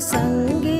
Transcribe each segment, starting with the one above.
ಸಂಗೀತ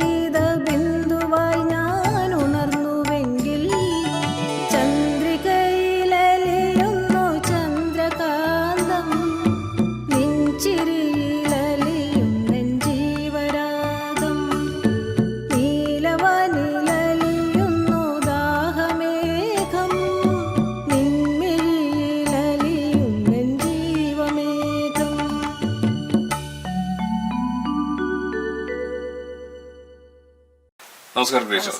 നമസ്കാരം ഗ്രേസ്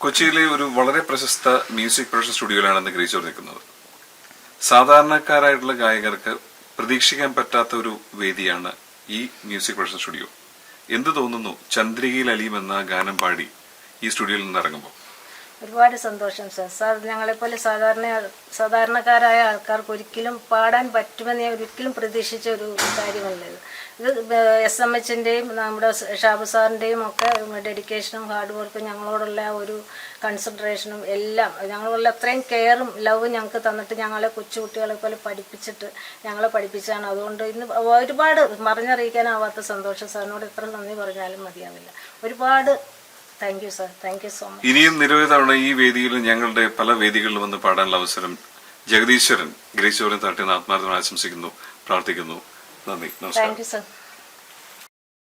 കൊച്ചിയിലെ ഒരു വളരെ പ്രശസ്ത മ്യൂസിക് പ്രൊഡക്ഷൻ സ്റ്റുഡിയോയിലാണ് ഇന്ന് ഗ്രേസ് നിൽക്കുന്നത് സാധാരണക്കാരായിട്ടുള്ള ഗായകർക്ക് പ്രതീക്ഷിക്കാൻ പറ്റാത്ത ഒരു വേദിയാണ് ഈ മ്യൂസിക് പ്രൊഡക്ഷൻ സ്റ്റുഡിയോ. എന്ത് തോന്നുന്നു ചന്ദ്രികയിൽ അലിയും എന്ന ഗാനം പാടി ഈ സ്റ്റുഡിയോയിൽ നിന്ന് ഇറങ്ങുമ്പോൾ? ഒരുപാട് സന്തോഷം സർ. സാർ ഞങ്ങളെപ്പോലെ സാധാരണ സാധാരണക്കാരായ ആൾക്കാർക്ക് ഒരിക്കലും പാടാൻ പറ്റുമെന്ന് ഞാൻ ഒരിക്കലും പ്രതീക്ഷിച്ച ഒരു കാര്യമല്ല ഇത് എസ് എം എച്ചിന്റെയും നമ്മുടെ ഷാബു സാറിന്റെയും ഒക്കെ ഡെഡിക്കേഷനും ഹാർഡ് വർക്കും ഞങ്ങളോടുള്ള ഒരു കൺസിഡറേഷനും എല്ലാം ഞങ്ങളോടുള്ള അത്രയും കെയറും ലവും ഞങ്ങൾക്ക് തന്നിട്ട് ഞങ്ങളെ കൊച്ചുകുട്ടികളെ പോലെ പഠിപ്പിച്ചിട്ട് ഞങ്ങളെ പഠിപ്പിച്ചാണ് അതുകൊണ്ട് ഇന്ന് ഒരുപാട് പറഞ്ഞറിയിക്കാനാവാത്ത സന്തോഷം സാറിനോട് എത്ര നന്ദി പറഞ്ഞാലും മതിയാവില്ല. ഒരുപാട് thank you sir thank you so much ഇനിയും നിരവധി തവണ ഈ വേദിയിൽ ഞങ്ങളുടെ പല വേദികളിലും വന്ന് പാടാനുള്ള അവസരം ജഗദീശ്വരൻ ഗ്രേശ്വരൻ തട്ടിന്ന് ആത്മാർത്ഥമായി ആശംസിക്കുന്നു പ്രാർത്ഥിക്കുന്നു. നന്ദി നമസ്കാരം താങ്ക് യു സാർ